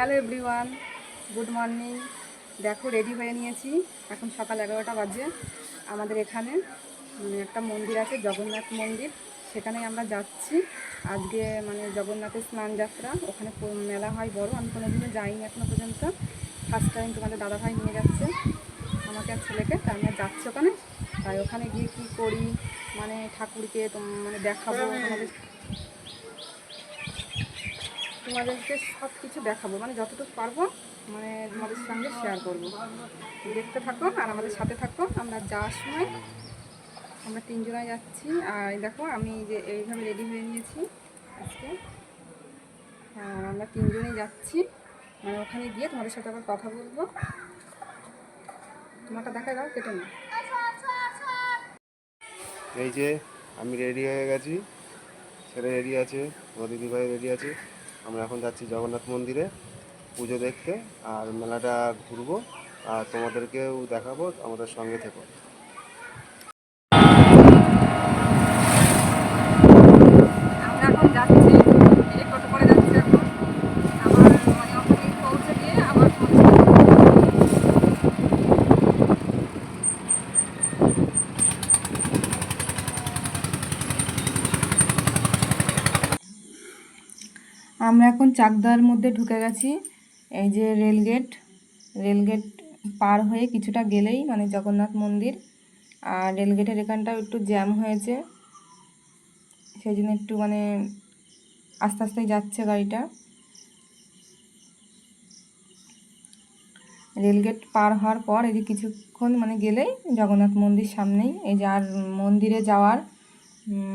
Hello everyone, good morning. দেখো, ready হয়ে নিয়েছি। এখন সকাল এগারোটা বাজে আমাদের এখানে। মানে একটা মন্দির আছে, জগন্নাথ মন্দির। সেখানে আমরা যাচ্ছি। আজকে মানে জগন্নাথের স্নান যাত্রা। ওখানে মেলা হয় বড়। আমি কোনোদিনও যাইনি এখনও পর্যন্ত। ফার্স্ট টাইম তোমাদের দাদাভাই নিয়ে যাচ্ছে আমাকে আর ছেলেকে। তাই আমরা যাচ্ছি ওখানে। তাই ওখানে গিয়ে কী করি? মানে ঠাকুরকে মানে দেখাবো তোমাদেরকে সব কিছু দেখাবো। মানে যতটুকু পারব মানে তোমাদের সঙ্গে শেয়ার করব। দেখতে থাকো আর আমাদের সাথে থাকো। আমরা যাওয়ার সময় আমরা তিনজনাই যাচ্ছি। আর দেখো, আমি যে এইভাবে রেডি হয়ে নিয়েছি আজকে। আর আমরা তিনজনেই যাচ্ছি। মানে ওখানে গিয়ে তোমাদের সাথে আবার কথা বলব। তোমারটা দেখা দাও, কেটে না এই যে, আমি রেডি হয়ে গেছি। ছেলে রেডি আছে আমার দিদিভাই রেডি আছে। আমরা এখন যাচ্ছি জগন্নাথ মন্দিরে পুজো দেখতে, আর মেলাটা ঘুরবো, আর তোমাদেরকেও দেখাবো, আমাদের সঙ্গে থেকো আমরা এখন যাচ্ছি এই টোটো করে যাচ্ছি এখন আবার মানে ওখানে পৌঁছে দিয়ে আবার পৌঁছে আমরা এখন চাকদার মধ্যে ঢুকে গেছি। এই যে রেলগেট রেলগেট পার হয়ে কিছুটা গেলেই মানে জগন্নাথ মন্দির। আর রেলগেটের এখানটাও একটু জ্যাম হয়েছে। সেই জন্য একটু মানে আস্তে আস্তে যাচ্ছে গাড়িটা। রেলগেট পার হওয়ার পর এই যে কিছুক্ষণ মানে গেলেই জগন্নাথ মন্দির সামনেই। এই যে আর মন্দিরে যাওয়ার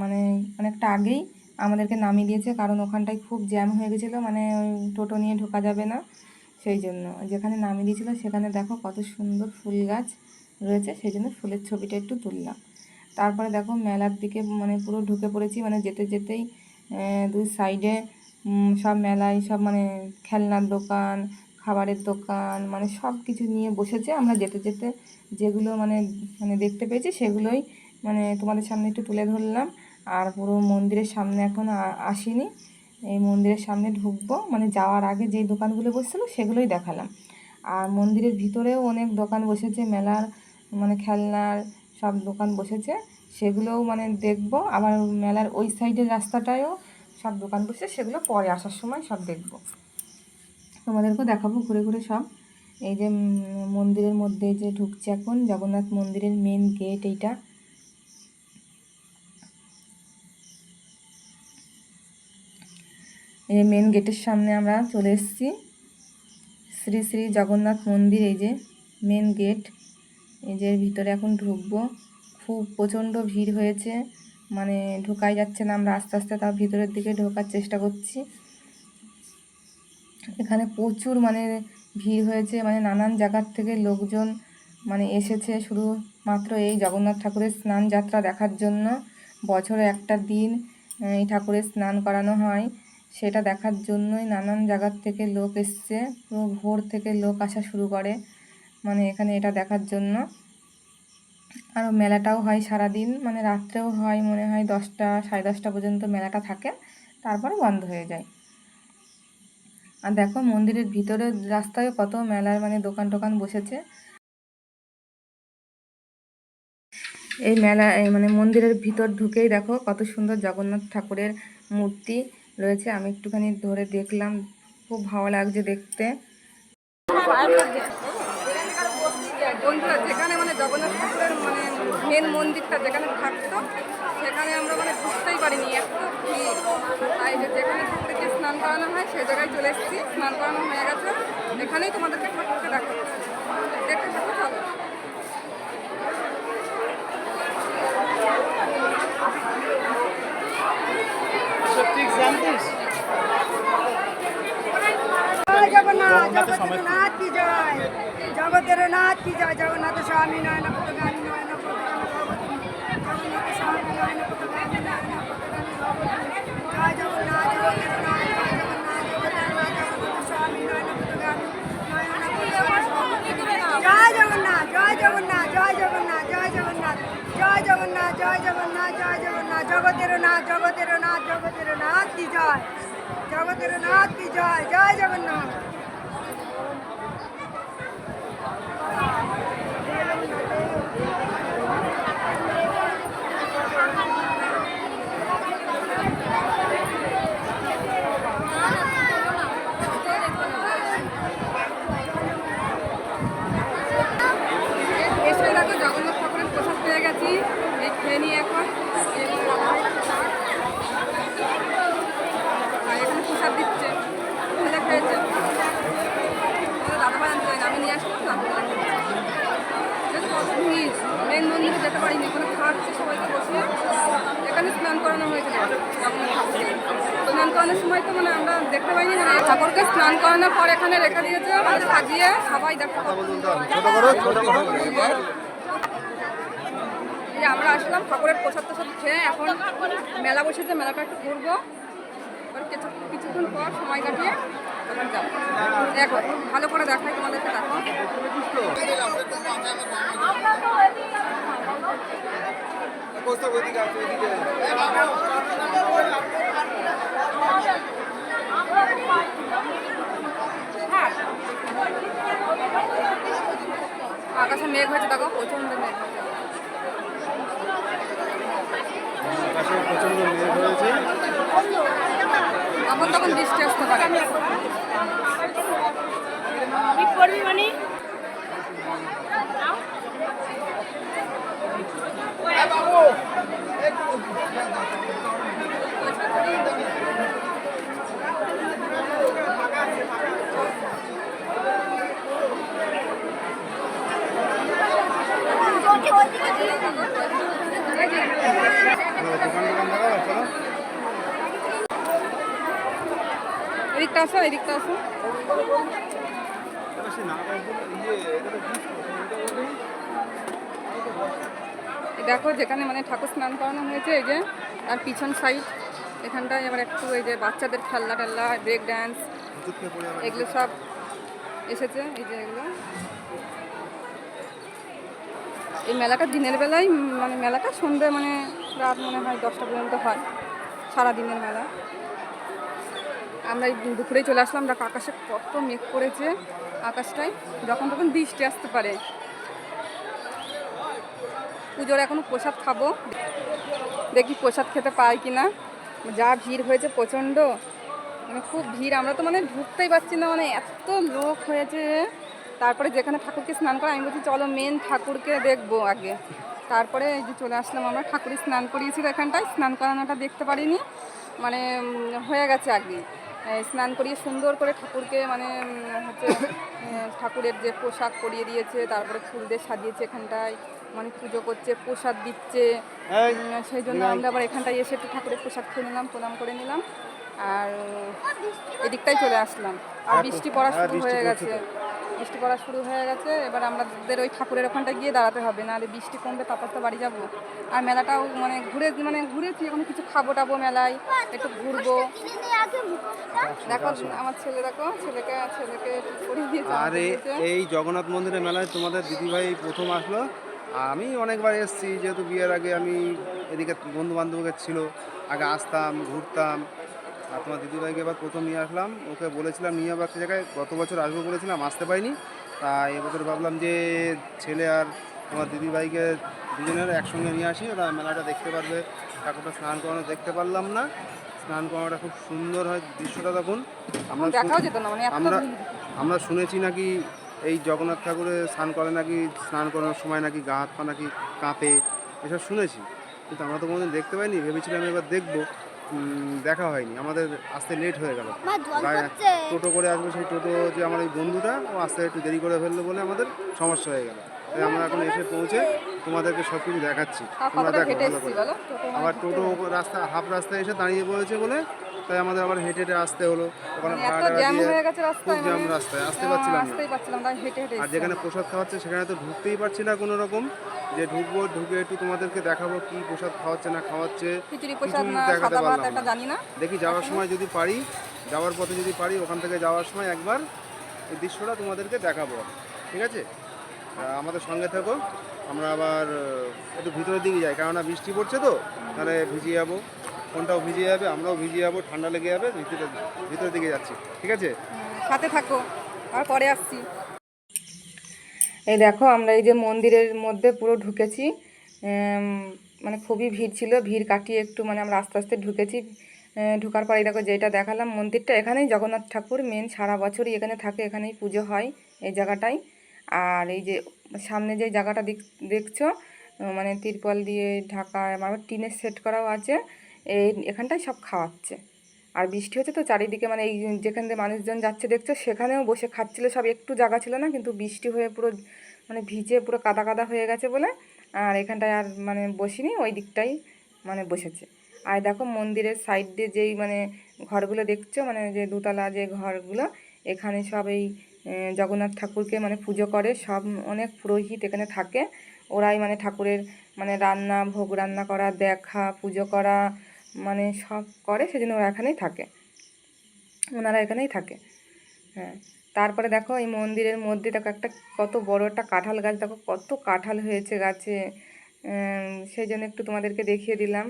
মানে অনেকটা আগেই আমাদেরকে নামিয়ে দিয়েছে, কারণ ওখানটায় খুব জ্যাম হয়ে গেছিল মানে টোটো নিয়ে ঢোকা যাবে না, সেই জন্য। যেখানে নামিয়ে দিয়েছিল, সেখানে দেখো কত সুন্দর ফুল গাছ রয়েছে, সেই জন্য ফুলের ছবিটা একটু তুললাম। তারপরে দেখো মেলার দিকে মানে পুরো ঢুকে পড়েছি মানে যেতে যেতেই দুই সাইডে সব মেলায় সব মানে খেলনার দোকান, খাবারের দোকান মানে সব কিছু নিয়ে বসেছে। আমরা যেতে যেতে যেগুলো মানে মানে দেখতে পেয়েছি, সেগুলোই মানে তোমাদের সামনে একটু তুলে ধরলাম। আর পুরো মন্দিরের সামনে এখন আসিনি। এই মন্দিরের সামনে ঢুকবো। মানে যাওয়ার আগে যেই দোকানগুলো বসছিলো সেগুলোই দেখালাম। আর মন্দিরের ভিতরেও অনেক দোকান বসেছে, মেলার মানে খেলনার সব দোকান বসেছে। সেগুলোও মানে দেখব। আবার মেলার ওই সাইডের রাস্তাটায়ও সব দোকান বসে সেগুলো পরে আসার সময় সব দেখব। তোমাদেরকেও দেখাবো ঘুরে ঘুরে সব। এই যে মন্দিরের মধ্যে যে ঢুকছে এখন, জগন্নাথ মন্দিরের মেন গেট এইটা। এই মেন গেটের সামনে আমরা চলে এসেছি। শ্রী শ্রী জগন্নাথ মন্দির, এই যে মেন গেট এই যে ভিতরে এখন ঢুকবো। খুব প্রচণ্ড ভিড় হয়েছে মানে ঢোকাই যাচ্ছে না, আমরা আস্তে আস্তে তার ভিতরের দিকে ঢোকার চেষ্টা করছি। এখানে প্রচুর মানে ভিড় হয়েছে মানে নানান জায়গার থেকে লোকজন মানে এসেছে, শুধু মাত্র এই জগন্নাথ ঠাকুরের স্নান যাত্রা দেখার জন্য। বছরে একটা দিন এই ঠাকুরের স্নান করানো হয়। সেটা দেখার জন্যই নানান জায়গার থেকে লোক এসছে। পুরো ভোর থেকে লোক আসা শুরু করে। মানে এখানে এটা দেখার জন্য। আর মেলাটাও হয় সারাদিন। মানে রাত্রেও হয় মনে হয় দশটা, সাড়ে দশটা পর্যন্ত মেলাটা থাকে। তারপরে বন্ধ হয়ে যায়। আর দেখো মন্দিরের ভিতরের রাস্তায় কত মেলার মানে দোকান টোকান বসেছে। এই মেলা মানে মন্দিরের ভিতর ঢুকেই দেখো কত সুন্দর জগন্নাথ ঠাকুরের মূর্তি। রয়েছে, আমি একটুখানি ধরে দেখলাম। খুব ভালো লাগছে দেখতে। বন্ধুরা, যেখানে মানে জগন্নাথ ঠাকুরের মানে মেন মন্দিরটা যেখানে থাকতো, সেখানে আমরা মানে বুঝতেই পারিনি। এত তাই যে যেখানে ঠাকুরকে স্নান করানো হয় সেই জায়গায় চলে এসেছি। স্নান করানো হয়ে গেছে। এখানেই তোমাদেরকে ঠাকুরকে দেখাচ্ছি। দেখতে থাকো জগন্নাথ জগন্নাথ কি জয় জগতের নাথ কি জয় জগন্নাথ স্বামী নয়ন পতগামী নয়ন পতগামী ভগবতী জগন্নাথ স্বামী নয়ন পতগামী নয়ন পতগামী ভগবতী জয় জগন্নাথ জগতের নাথ জগতের নাথ জগতের নাথ জগতের নাথ কি জয় জগতের নাথ কি জয় জয় জগন্নাথ এখানে রেখে দিয়েছে মানে সাজিয়ে সবাই যে আমরা আসলাম ঠাকুরের প্রসাদ প্রসাদ খেয়ে এখন মেলা বসেছে মেলাটা একটু ঘুরবো। এবার কিছু কিছুক্ষণ পর সময় কাটিয়ে তখন যাব। দেখো ভালো করে দেখাই তোমাদেরকে দেখো। আকাশে মেঘ হয়েছে দেখো প্রচণ্ড মেঘ আকাশে প্রচণ্ড মেঘ হয়েছে। তখন তখন বৃষ্টি আসতে পারে। এদিকটা আসো আসো দেখো, যেখানে মানে ঠাকুর স্নান করানো হয়েছে, এই যে আর পিছন সাইড এখানটায় আবার একটু এই যে বাচ্চাদের খেলনা টেলনা ব্রেক ড্যান্স। এগুলো সব এসেছে, এই যে এগুলো এই মেলাটা দিনের বেলায় মানে মেলাটা সন্ধ্যে মানে রাত মনে হয় দশটা পর্যন্ত হয়, সারা দিনের মেলা। আমরা এই দুপুরেই চলে আসলাম, দেখো আকাশে কত মেঘ করেছে আকাশটায়, যখন তখন বৃষ্টি আসতে পারে। পুজোর এখনও প্রসাদ খাব। দেখি প্রসাদ খেতে পাই কি না যা ভিড় হয়েছে প্রচণ্ড মানে খুব ভিড়। আমরা তো মানে ঢুকতেই পারছি না মানে এত লোক হয়েছে। তারপরে যেখানে ঠাকুরকে স্নান করা আমি বলছি চলো মেন ঠাকুরকে দেখব আগে। তারপরে এই যে চলে আসলাম আমরা ঠাকুরের স্নান করিয়েছিল এখানটায়। স্নান করানোটা দেখতে পারিনি। মানে হয়ে গেছে আগে স্নান করিয়ে সুন্দর করে ঠাকুরকে মানে হচ্ছে ঠাকুরের যে পোশাক পরিয়ে দিয়েছে তারপরে ফুল দিয়ে সাজিয়েছে এখানটায় মানে পুজো করছে প্রসাদ দিচ্ছে। সেই জন্য আমরা আবার এখানটায় এসে একটু ঠাকুরের প্রসাদ খেয়ে নিলাম প্রণাম করে নিলাম। আর এদিকটাই চলে আসলাম। আর বৃষ্টি পড়া হ্যাঁ, শুরু হয়ে গেছে। বৃষ্টি পড়া শুরু হয়ে গেছে এবার আমাদের ওই ঠাকুরের ওখানটায় গিয়ে দাঁড়াতে হবে নাহলে বৃষ্টি কমবে তারপর তো বাড়ি যাব। আর মেলাটাও মানে ঘুরে মানে ঘুরেছি এখন কিছু খাব টাবো মেলায় একটু ঘুরবো। দেখো আমার ছেলে দেখো ছেলেকে ছেলেকে পড়িয়ে দিয়েছে আর। এই জগন্নাথ মন্দিরের মেলায় তোমাদের দিদিভাই প্রথম আসলো। আমি অনেকবার এসেছি যেহেতু বিয়ের আগে আমি এদিকে বন্ধু বান্ধবকে ছিল আগে আসতাম ঘুরতাম। আর তোমার দিদিভাইকে এবার প্রথম নিয়ে আসলাম। ওকে বলেছিলাম নিয়ে যাব একটা জায়গায় গত বছর আসব বলেছিলাম আসতে পারিনি। তাই এবছর ভাবলাম যে ছেলে আর তোমার দিদিভাইকে দুজনের একসঙ্গে নিয়ে আসি। ওরা মেলাটা দেখতে পারবে ঠাকুরটা স্নান করানো দেখতে পারলাম না। স্নান করানোটা খুব সুন্দর হয় দৃশ্যটা তখন আমরা মানে আমরা আমরা শুনেছি নাকি এই জগন্নাথ ঠাকুরের স্নান করে নাকি স্নান করানোর সময় নাকি গা হাত পা নাকি কাঁপে এসব শুনেছি। কিন্তু আমরা তো কোনোদিন দেখতে পাইনি ভেবেছিলাম এবার দেখব। দেখা হয়নি। আমাদের আসতে লেট হয়ে গেল। টোটো করে আসব সেই টোটো যে আমার ওই বন্ধুটা ও আসতে একটু দেরি করে ফেলল বলে আমাদের সমস্যা হয়ে গেল। তাই আমরা এখন এসে পৌঁছে তোমাদেরকে সব কিছু দেখাচ্ছি তোমরা দেখো ভালো করে। আবার টোটো রাস্তা হাফ রাস্তায় এসে দাঁড়িয়ে পড়েছে বলে তাই আমাদের আবার হেঁটে হেঁটে আসতে হলো। ওখানে মানে এত ভাড়া জ্যাম হয়ে গেছে খুব জ্যাম মানে রাস্তায় আসতে আহ, পারছিলাম না। আসতেই পারছিলাম তাই হেঁটে হেঁটে আর যেখানে প্রসাদ খাওয়াচ্ছে সেখানে তো ঢুকতেই পারছি না কোনো রকম। যে ঢুকবো ঢুকে একটু তোমাদেরকে দেখাবো কি প্রসাদ খাওয়াচ্ছে না খাওয়াচ্ছে খিচুড়ি প্রসাদ কিছুই না দেখাতে সাদা ভাত পারলাম একটা না। জানি না। দেখি যাওয়ার সময় যদি পারি যাওয়ার পথে যদি পারি ওখান থেকে যাওয়ার সময় একবার এই দৃশ্যটা তোমাদেরকে দেখাবো। ঠিক আছে? আহ, আমাদের সঙ্গে থাকো আমরা আবার আহ, একটু ভিতরের দিকে যাই কেননা বৃষ্টি পড়ছে তো তাহলে ভিজে যাব। ফোনটাও ভিজে যাবে, আমরাও ভিজে যাব, ঠান্ডা লেগে যাবে, ভিতরে ভিতরের দিকে যাচ্ছি, ঠিক আছে? সাথে থাকো আর পরে আসছি। এই দেখো, আমরা এই যে মন্দিরের মধ্যে পুরো ঢুকেছি। মানে খুবই ভিড় ছিল, ভিড় কাটিয়ে একটু মানে আমরা আস্তে আস্তে ঢুকেছি। ঢুকার পরে দেখো, যেটা দেখালাম, মন্দিরটা এখানেই জগন্নাথ ঠাকুর মেন সারা বছরই এখানে থাকে, এখানেই পুজো হয় এই জায়গাটাই আর এই যে সামনে যে জায়গাটা দেখ- দেখছ মানে তিরপল দিয়ে ঢাকা আমার টিনের সেট করাও আছে। এখানটায় সব খাওয়াচ্ছে। আর বৃষ্টি হচ্ছে তো চারিদিকে মানে এই যেখান দিয়ে মানুষজন যাচ্ছে দেখছ, সেখানেও বসে খাচ্ছিলো, সব একটু জায়গা ছিল না, কিন্তু বৃষ্টি হয়ে পুরো মানে ভিজে পুরো কাদা কাদা হয়ে গেছে বলে, আর এখানটায় আর মানে বসিনি, ওই দিকটাই মানে বসেছে। আর দেখো মন্দিরের সাইড দিয়ে যেই মানে ঘরগুলো দেখছ মানে যে দুতলা যে ঘরগুলো, এখানে সব এই জগন্নাথ ঠাকুরকে মানে পুজো করে, সব অনেক পুরোহিত এখানে থাকে। ওরাই মানে ঠাকুরের মানে রান্না, ভোগ রান্না করা, দেখা, পুজো করা মানে সব করে, সেজন্য ওরা এখানেই থাকে। ওনারা এখানেই থাকে। হ্যাঁ তারপরে দেখো এই মন্দিরের মধ্যে দেখো একটা কত বড় একটা কাঁঠাল গাছ, দেখো কত কাঁঠাল হয়েছে গাছে। সেই জন্য একটু তোমাদেরকে দেখিয়ে দিলাম।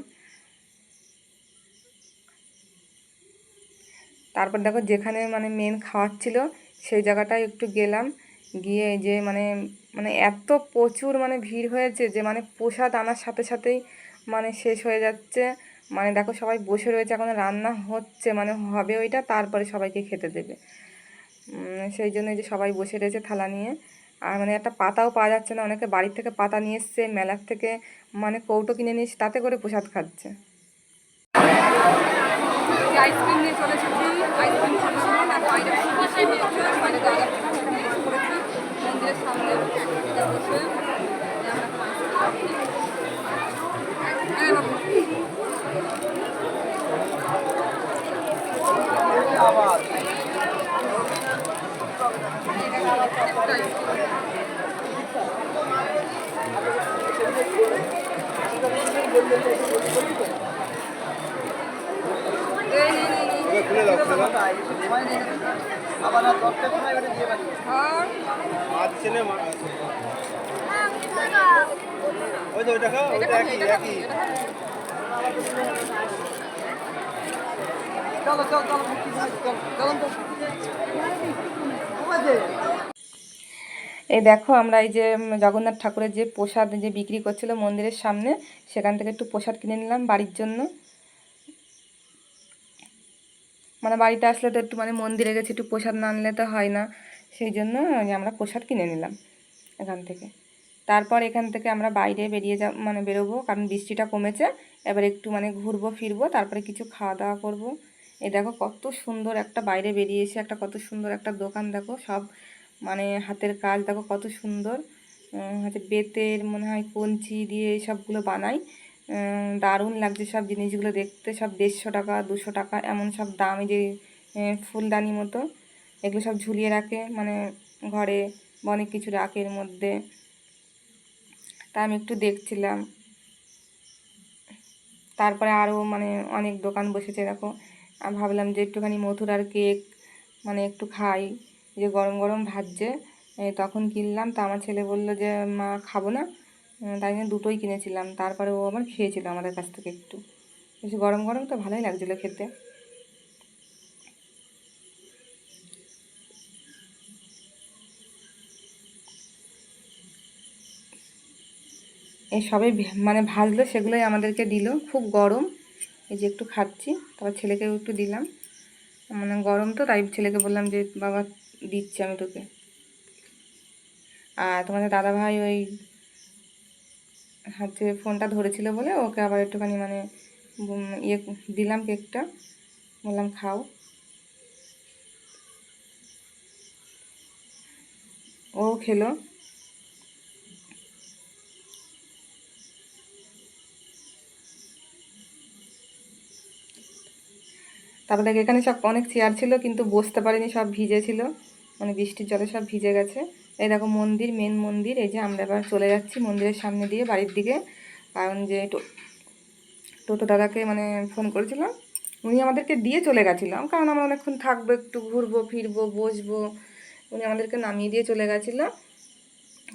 তারপর দেখো যেখানে মানে মেন খাওয়াচ্ছিল সেই জায়গাটায় একটু গেলাম। গিয়ে যে মানে মানে এত প্রচুর মানে ভিড় হয়েছে যে মানে প্রসাদ আনার সাথে সাথেই মানে শেষ হয়ে যাচ্ছে। মানে দেখো সবাই বসে রয়েছে, এখন রান্না হচ্ছে মানে হবে ওইটা, তারপরে সবাইকে খেতে দেবে। সেই জন্য যে সবাই বসে রয়েছে থালা নিয়ে। আর মানে একটা পাতাও পাওয়া যাচ্ছে না, অনেকে বাড়ির থেকে পাতা নিয়ে এসছে, মেলার থেকে মানে কৌটো কিনে নিয়ে তাতে করে প্রসাদ খাচ্ছে। হ্যাঁ দাও আর মাছ ওই তো ওইটা খাও ওইটা একই একই এই দেখো আমরা এই যে জগন্নাথ ঠাকুরের যে প্রসাদ যে বিক্রি করছিল মন্দিরের সামনে, সেখান থেকে একটু প্রসাদ কিনে নিলাম বাড়ির জন্য। মানে বাড়িতে আসলে তো একটু মানে মন্দিরে গেছে, একটু প্রসাদ না আনলে তো হয় না। সেই জন্য আমরা প্রসাদ কিনে নিলাম এখান থেকে। তারপর এখান থেকে আমরা বাইরে বেরিয়ে যা মানে বেরোবো, কারণ বৃষ্টিটা কমেছে। এবার একটু মানে ঘুরবো, ফিরবো, তারপরে কিছু খাওয়া দাওয়া করব। এ দেখো কত সুন্দর একটা বাইরে বেরিয়ে এসে একটা কত সুন্দর একটা দোকান দেখো, সব মানে হাতের কাজ দেখো কত সুন্দর। হচ্ছে বেতের মনে হয় কঞ্চি দিয়ে সবগুলো বানাই। দারুণ লাগছে সব জিনিসগুলো দেখতে, সব দেড়শো টাকা, দুশো টাকা, এমন সব দাম যে ফুলদানি মতো। এগুলো সব ঝুলিয়ে রাখে মানে ঘরে অনেক কিছু রাখে এর মধ্যে। তা আমি একটু দেখছিলাম। তারপরে আরও মানে অনেক দোকান বসেছে, দেখো। আমি ভাবলাম যে একটুখানি মথুরার কেক মানে একটু খাই। যে গরম গরম ভাজছে তখন কিনলাম, তা আমার ছেলে বলল যে, মা, খাব না। তাই জন্য দুটোই কিনেছিলাম। তারপরে ও আবার খেয়েছিল আমাদের কাছ থেকে একটু। বেশি গরম গরম তো ভালোই লাগছিল খেতে। এই সবে মানে ভাজলো, সেগুলোই আমাদেরকে দিল। খুব গরম। এই যে একটু খাচ্ছি, তারপর ছেলেকেও একটু দিলাম। মানে গরম তো, তাই ছেলেকে বললাম যে, বাবা, দিচ্ছি আমি তোকে। আর তোমাদের দাদা ভাই ওই হচ্ছে ফোনটা ধরেছিল বলে ওকে আবার একটুখানি মানে ইয়ে দিলাম কেকটা। বললাম, খাও। ও খেলো। তারপরে এখানে সব অনেক চেয়ার ছিল, কিন্তু বসতে পারিনি, সব ভিজে ছিল। মানে বৃষ্টির জলে সব ভিজে গেছে। এই দেখো মন্দির মেন মন্দির, এই যে আমরা এবার চলে যাচ্ছি মন্দিরের সামনে দিয়ে, বাড়ির দিকে। কারণ যে টোটো দাদাকে মানে ফোন করেছিলাম, উনি আমাদেরকে দিয়ে চলে গেছিলাম কারণ আমরা অনেকক্ষণ থাকব, একটু ঘুরবো, ফিরবো, বসবো। উনি আমাদেরকে নামিয়ে দিয়ে চলে গেছিল।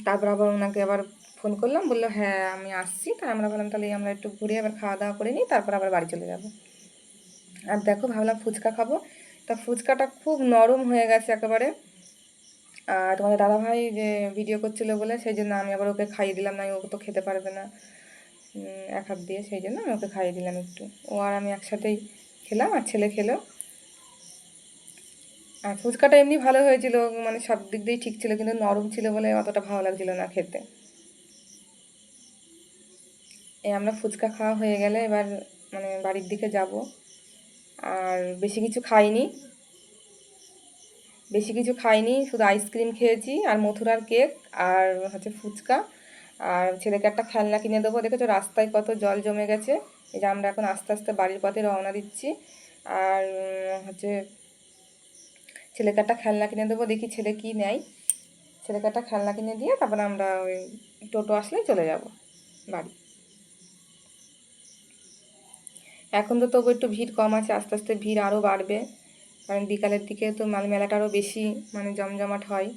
তারপর আবার ওনাকে আবার ফোন করলাম, বলল হ্যাঁ আমি আসছি। তাই আমরা বললাম, তাহলে আমরা একটু ঘুরে আবার খাওয়া দাওয়া করে নিই, তারপর আবার বাড়ি চলে যাব। আর দেখো ভাবলাম ফুচকা খাব। তা ফুচকাটা খুব নরম হয়ে গেছে একেবারে। আর তোমাদের দাদাভাই যে ভিডিও করছিল বলে সেই জন্য আমি আবার ওকে খাইয়ে দিলাম, না ওকে তো খেতে পারবে না। এক হাত দিয়ে সেই জন্য আমি ওকে খাইয়ে দিলাম একটু। ও আর আমি একসাথেই খেলাম আর ছেলে খেলো। আর ফুচকাটা এমনি ভালো হয়েছিল মানে সব দিক দিয়েই ঠিক ছিল, কিন্তু নরম ছিল বলে অতটা ভালো লাগছিল না খেতে। এই আমরা ফুচকা খাওয়া হয়ে গেলে এবার মানে বাড়ির দিকে যাব। আর বেশি কিছু খাইনি। বেশি কিছু খাইনি, শুধু আইসক্রিম খেয়েছি আর মথুরার কেক আর হচ্ছে ফুচকা। আর ছেলেকে একটা খেলনা কিনে দেবো। দেখেছ রাস্তায় কত জল জমে গেছে। এই যে আমরা এখন আস্তে আস্তে বাড়ির পথে রওনা দিচ্ছি। আর হচ্ছে ছেলেকে একটা খেলনা কিনে দেবো। দেখি ছেলে কি নেয়। ছেলেকে একটা খেলনা কিনে দিয়ে তারপরে আমরা ওই টোটো আসলেই চলে যাব বাড়ি। এখন তো তবু একটু ভিড় কম আছে, আস্তে আস্তে ভিড় আরও বাড়বে। কারণ বিকালের দিকে তো মাল মেলাটা আরও বেশি মানে জমজমাট হয়।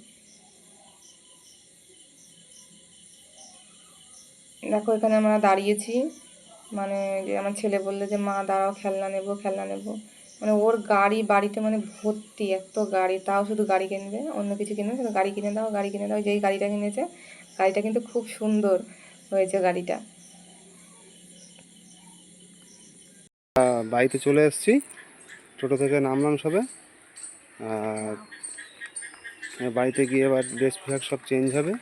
দেখো, এখানে আমরা দাঁড়িয়েছি। মানে যে আমার ছেলে বলল যে, মা, দাঁড়াও, খেলনা নেব খেলনা নেব। মানে ওর গাড়ি, বাড়িতে মানে ভর্তি এত গাড়ি। তাও শুধু গাড়ি কিনবে, অন্য কিছু কিনবে, শুধু গাড়ি কিনে দাও, গাড়ি কিনে দাও, যেই গাড়িটা কিনেছে, গাড়িটা কিন্তু খুব সুন্দর হয়েছে গাড়িটা। বাড়িতে চলে এসেছি। টোটো থেকে নামলাম সবে। আর বাড়িতে গিয়ে এবার ড্রেস পোশাক সব চেঞ্জ হবে।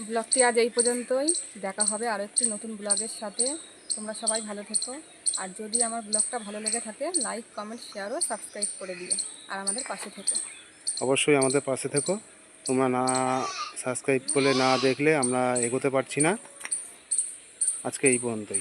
ব্লগটি আজ এই পর্যন্তই। দেখা হবে আরও একটি নতুন ব্লগের সাথে। তোমরা সবাই ভালো থেকো। আর যদি আমার ব্লগটা ভালো লেগে থাকে লাইক কমেন্ট শেয়ার ও সাবস্ক্রাইব করে দিও। আর আমাদের পাশে থেকো। অবশ্যই আমাদের পাশে থেকো। তোমরা না সাবস্ক্রাইব করলে না দেখলে আমরা এগোতে পারছি না। আজকে এই পর্যন্তই।